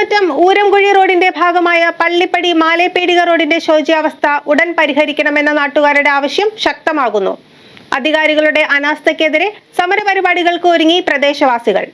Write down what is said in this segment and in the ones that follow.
ചാത്തമറ്റം ഊരംകുഴി റോഡിന്റെ ഭാഗമായ പള്ളിപ്പടി മാലേപ്പേടിക റോഡിന്റെ ശോച്യാവസ്ഥ ഉടൻ പരിഹരിക്കണമെന്ന നാട്ടുകാരുടെ ആവശ്യം ശക്തമാകുന്നു. അധികാരികളുടെ അനാസ്ഥക്കെതിരെ സമരപരിപാടികൾക്ക് ഒരുങ്ങി പ്രദേശവാസികൾ.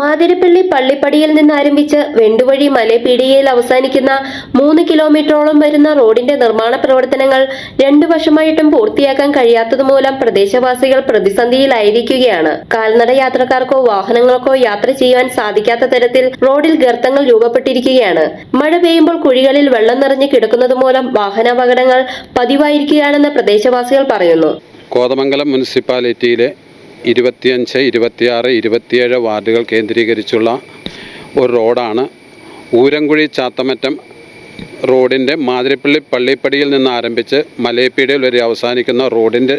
മാതിരപ്പള്ളി പള്ളിപ്പടിയിൽ നിന്ന് ആരംഭിച്ച് വെണ്ടുവഴി മലപീടികയിൽ അവസാനിക്കുന്ന മൂന്ന് കിലോമീറ്ററോളം വരുന്ന റോഡിന്റെ നിർമ്മാണ പ്രവർത്തനങ്ങൾ രണ്ടു വർഷമായിട്ടും പൂർത്തിയാക്കാൻ കഴിയാത്തതുമൂലം പ്രദേശവാസികൾ പ്രതിസന്ധിയിലായിരിക്കുകയാണ്. കാൽനട യാത്രക്കാർക്കോ വാഹനങ്ങൾക്കോ യാത്ര ചെയ്യാൻ സാധിക്കാത്ത തരത്തിൽ റോഡിൽ ഗർത്തങ്ങൾ രൂപപ്പെട്ടിരിക്കുകയാണ്. മഴ പെയ്യുമ്പോൾ കുഴികളിൽ വെള്ളം നിറഞ്ഞു കിടക്കുന്നതുമൂലം വാഹനാപകടങ്ങൾ പതിവായിരിക്കുകയാണെന്ന് പ്രദേശവാസികൾ പറയുന്നു. കോതമംഗലം മുനിസിപ്പാലിറ്റിയിലെ ഇരുപത്തിയഞ്ച് ഇരുപത്തിയാറ് ഇരുപത്തിയേഴ് വാർഡുകൾ കേന്ദ്രീകരിച്ചുള്ള ഒരു റോഡാണ്. ഊരംകുഴി ചാത്തമറ്റം റോഡിന്റെ മാതിരിപ്പള്ളി പള്ളിപ്പടിയിൽ നിന്ന് ആരംഭിച്ച് മലയപ്പീടിയിൽ വരെ അവസാനിക്കുന്ന റോഡിന്റെ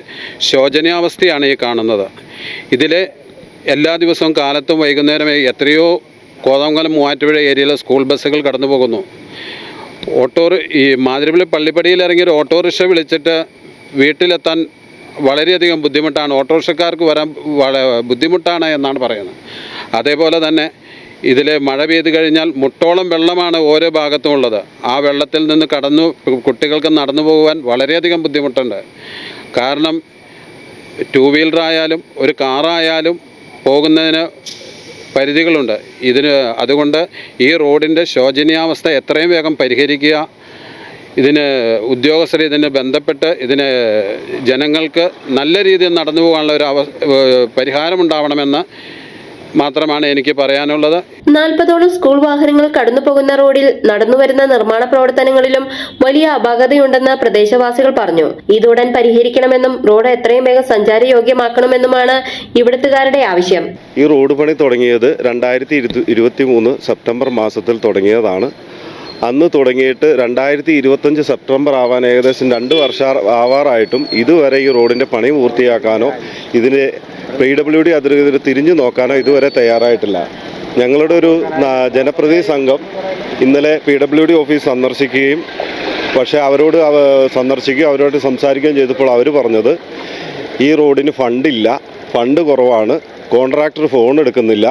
ശോചനീയാവസ്ഥയാണ് ഈ കാണുന്നത്. ഇതിലെ എല്ലാ ദിവസവും കാലത്തും വൈകുന്നേരം എത്രയോ കോതമംഗലം മൂവാറ്റുപുഴ ഏരിയയിലെ സ്കൂൾ ബസ്സുകൾ കടന്നു പോകുന്നു ഓട്ടോ ഈ മാതിരിപ്പള്ളി പള്ളിപ്പടിയിൽ ഇറങ്ങിയൊരു ഓട്ടോറിക്ഷ വിളിച്ചിട്ട് വീട്ടിലെത്താൻ വളരെയധികം ബുദ്ധിമുട്ടാണ്. ഓട്ടോറിക്ഷക്കാർക്ക് വരാൻ ബുദ്ധിമുട്ടാണ് എന്നാണ് പറയുന്നത്. അതേപോലെ തന്നെ ഇതിൽ മഴ പെയ്ത് കഴിഞ്ഞാൽ മുട്ടോളം വെള്ളമാണ് ഓരോ ഭാഗത്തും ഉള്ളത്. ആ വെള്ളത്തിൽ നിന്ന് കടന്നു കുട്ടികൾക്ക് നടന്നു പോകുവാൻ വളരെയധികം ബുദ്ധിമുട്ടുണ്ട്. കാരണം ടു വീലറായാലും ഒരു കാറായാലും പോകുന്നതിന് പരിധികളുണ്ട്. ഇതിന് അതുകൊണ്ട് ഈ റോഡിന്റെ ശോചനീയാവസ്ഥ എത്രയും വേഗം പരിഹരിക്കുക ഇതിന് ഉദ്യോഗസ്ഥരെ ഇതിന് ബന്ധപ്പെട്ട് ഇതിന് ജനങ്ങൾക്ക് നല്ല രീതിയിൽ നടന്നു പോകാനുള്ള ഒരു അവ പരിഹാരമുണ്ടാവണമെന്ന് മാത്രമാണ് എനിക്ക് പറയാനുള്ളത്. നാൽപ്പതോളം സ്കൂൾ വാഹനങ്ങൾ കടന്നു പോകുന്ന റോഡിൽ നടന്നുവരുന്ന നിർമ്മാണ പ്രവർത്തനങ്ങളിലും വലിയ അപാകതയുണ്ടെന്ന് പ്രദേശവാസികൾ പറഞ്ഞു. ഇതുടൻ പരിഹരിക്കണമെന്നും റോഡ് എത്രയും വേഗം സഞ്ചാരയോഗ്യമാക്കണമെന്നുമാണ് ഇവിടുത്തുകാരുടെ ആവശ്യം. ഈ റോഡ് പണി തുടങ്ങിയത് രണ്ടായിരത്തി ഇരുപത്തി ഇരുപത്തി മൂന്ന് സെപ്റ്റംബർ മാസത്തിൽ തുടങ്ങിയതാണ്. അന്ന് തുടങ്ങിയിട്ട് രണ്ടായിരത്തി ഇരുപത്തഞ്ച് സെപ്റ്റംബർ ആവാൻ ഏകദേശം രണ്ട് വർഷ ആവാറായിട്ടും ഇതുവരെ ഈ റോഡിന്റെ പണി പൂർത്തിയാക്കാനോ ഇതിന് പി ഡബ്ല്യു ഡി അധികൃതർ തിരിഞ്ഞു നോക്കാനോ ഇതുവരെ തയ്യാറായിട്ടില്ല. ഞങ്ങളുടെ ഒരു ജനപ്രതിനിധി സംഘം ഇന്നലെ പി ഡബ്ല്യു ഡി ഓഫീസ് സന്ദർശിക്കുകയും പക്ഷേ അവരോട് അവ സന്ദർശിക്കുകയും അവരോട് സംസാരിക്കുകയും ചെയ്തപ്പോൾ അവർ പറഞ്ഞത് ഈ റോഡിന് ഫണ്ടില്ല ഫണ്ട് കുറവാണ് കോൺട്രാക്ടർ ഫോൺ എടുക്കുന്നില്ല.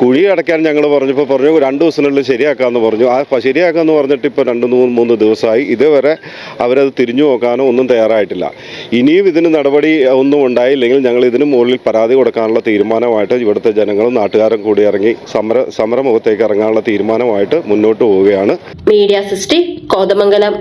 കുഴി അടയ്ക്കാൻ ഞങ്ങൾ പറഞ്ഞപ്പോൾ പറഞ്ഞു രണ്ട് ദിവസത്തിനുള്ളിൽ ശരിയാക്കാമെന്ന് പറഞ്ഞു. ആ ശരിയാക്കാമെന്ന് പറഞ്ഞിട്ട് ഇപ്പോൾ രണ്ട് മൂന്ന് മൂന്ന് ദിവസമായി ഇതുവരെ അവരത് തിരിഞ്ഞു നോക്കാനോ ഒന്നും തയ്യാറായിട്ടില്ല. ഇനിയും ഇതിന് നടപടി ഒന്നും ഉണ്ടായില്ലെങ്കിൽ ഞങ്ങൾ ഇതിന് മുകളിൽ പരാതി കൊടുക്കാനുള്ള തീരുമാനമായിട്ട് ഇവിടുത്തെ ജനങ്ങളും നാട്ടുകാരും കൂടി ഇറങ്ങി സമര സമരമുഖത്തേക്ക് ഇറങ്ങാനുള്ള തീരുമാനമായിട്ട് മുന്നോട്ട് പോവുകയാണ്. മീഡിയ സിസ്റ്റി കോതമംഗലം.